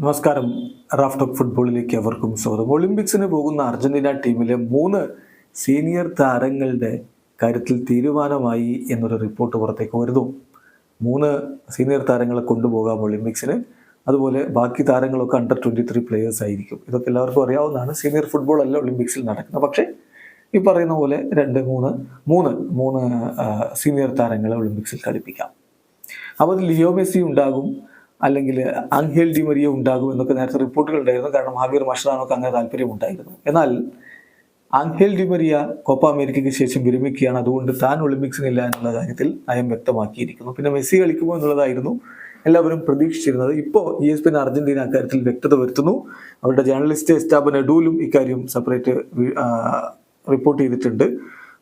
നമസ്കാരം. Raf talk ഫുട്ബോളിലേക്ക് അവർക്കും സ്വാഗതം. ഒളിമ്പിക്സിന് പോകുന്ന അർജന്റീന ടീമിലെ മൂന്ന് സീനിയർ താരങ്ങളുടെ കാര്യത്തിൽ തീരുമാനമായി എന്നൊരു റിപ്പോർട്ട് പുറത്തേക്ക് വരുന്നു. മൂന്ന് സീനിയർ താരങ്ങളെ കൊണ്ടുപോകാം ഒളിമ്പിക്സിന്. അതുപോലെ ബാക്കി താരങ്ങളൊക്കെ അണ്ടർ ട്വന്റി ത്രീ പ്ലേയേഴ്സ് ആയിരിക്കും. ഇതൊക്കെ എല്ലാവർക്കും അറിയാവുന്നതാണ്. സീനിയർ ഫുട്ബോൾ അല്ല ഒളിമ്പിക്സിൽ നടക്കുന്നത്. പക്ഷേ ഈ പറയുന്ന പോലെ രണ്ട് മൂന്ന് മൂന്ന് മൂന്ന് സീനിയർ താരങ്ങളെ ഒളിമ്പിക്സിൽ കളിപ്പിക്കാം. അപ്പോൾ ലിയോ മെസ്സി ഉണ്ടാകും. അല്ലെങ്കിൽ അങ്ഹേൽ ഡി മരിയ ഉണ്ടാകും എന്നൊക്കെ നേരത്തെ റിപ്പോർട്ടുകൾ ഉണ്ടായിരുന്നു. കാരണം ഹാവിയർ മഷ്റാനൊക്കെ അങ്ങനെ താല്പര്യമുണ്ടായിരുന്നു. എന്നാൽ അങ്ഹേൽ ഡി മരിയ കോപ്പ അമേരിക്കയ്ക്ക് ശേഷം വിരമിക്കുകയാണ്. അതുകൊണ്ട് താൻ ഒളിമ്പിക്സിനില്ല എന്നുള്ള കാര്യത്തിൽ നയം വ്യക്തമാക്കിയിരിക്കുന്നു. പിന്നെ മെസ്സി കളിക്കുമോ എന്നുള്ളതായിരുന്നു എല്ലാവരും പ്രതീക്ഷിച്ചിരുന്നത്. ഇപ്പോൾ ഇ എസ് പിൻ അർജന്റീന അക്കാര്യത്തിൽ വ്യക്തത വരുത്തുന്നു. അവരുടെ ജേർണലിസ്റ്റ് എസ്റ്റാബൻ എഡൂലും ഇക്കാര്യം സെപ്പറേറ്റ് റിപ്പോർട്ട് ചെയ്തിട്ടുണ്ട്.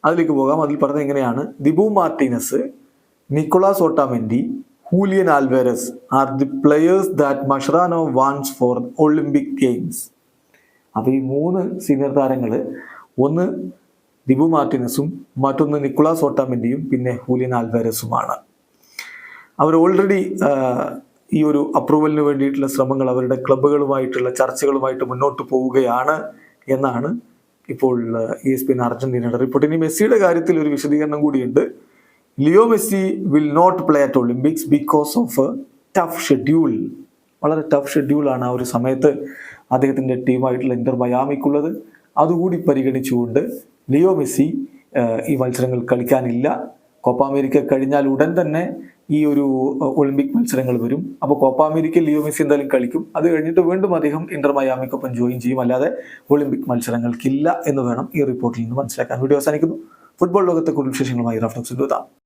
അതിലേക്ക് പോകാം. അതിൽ പറഞ്ഞത് എങ്ങനെയാണ് Dibu Martinez Nicolas Otamendi Julian Alvarez are the players that Mascherano wants for Olympic games അപ്പോൾ ഈ മൂന്ന് സീനിയർ താരങ്ങൾ ഒന്ന് ദിബു മാർട്ടിനസും മറ്റൊന്ന് നിക്കുളാസ് ഓട്ടാമിന്റെയും പിന്നെ ഹൂലിയൻ ആൽവേരസുമാണ് അവർ ഓൾറെഡി ഈ ഒരു അപ്രൂവലിന് വേണ്ടിയിട്ടുള്ള ശ്രമങ്ങൾ അവരുടെ ക്ലബ്ബുകളുമായിട്ടുള്ള ചർച്ചകളുമായിട്ട് മുന്നോട്ട് പോവുകയാണ് എന്നാണ് ഇപ്പോൾ ഇ എസ് പി അർജന്റീനയുടെ റിപ്പോർട്ട് ഇനി മെസ്സിയുടെ കാര്യത്തിൽ ഒരു വിശദീകരണം കൂടിയുണ്ട്. Leo Messi will not play at Olympics because of tough schedule വളരെ ടഫ് ഷെഡ്യൂളാണ് ആ ഒരു സമയത്ത് അദ്ദേഹത്തിന്റെ ടീമായിട്ടുള്ള ഇന്റർ മയാമിക്കുള്ളത്. അതുകൂടി പരിഗണിച്ചുകൊണ്ട് ലിയോ മെസ്സി ഈ മത്സരങ്ങൾ കളിക്കാനില്ല. കോപ്പ അമേരിക്ക കഴിഞ്ഞാൽ ഉടൻ തന്നെ ഈ ഒരു ഒളിമ്പിക് മത്സരങ്ങൾ വരും. അപ്പോൾ കോപ്പ അമേരിക്ക ലിയോ മെസ്സി എന്തായാലും കളിക്കും. അത് കഴിഞ്ഞിട്ട് വീണ്ടും അദ്ദേഹം ഇന്റർ മയാമിക്കൊപ്പം ജോയിൻ ചെയ്യും. അല്ലാതെ ഒളിമ്പിക് മത്സരങ്ങൾക്കില്ല എന്ന് വേണം ഈ റിപ്പോർട്ടിൽ നിന്ന് മനസ്സിലാക്കാൻ. വീഡിയോ അവസാനിക്കുന്നു. ഫുട്ബോൾ ലോകത്തെ കൂടുതൽ വിശേഷങ്ങളുമായി റഫ്ലക്സ് എത്താം.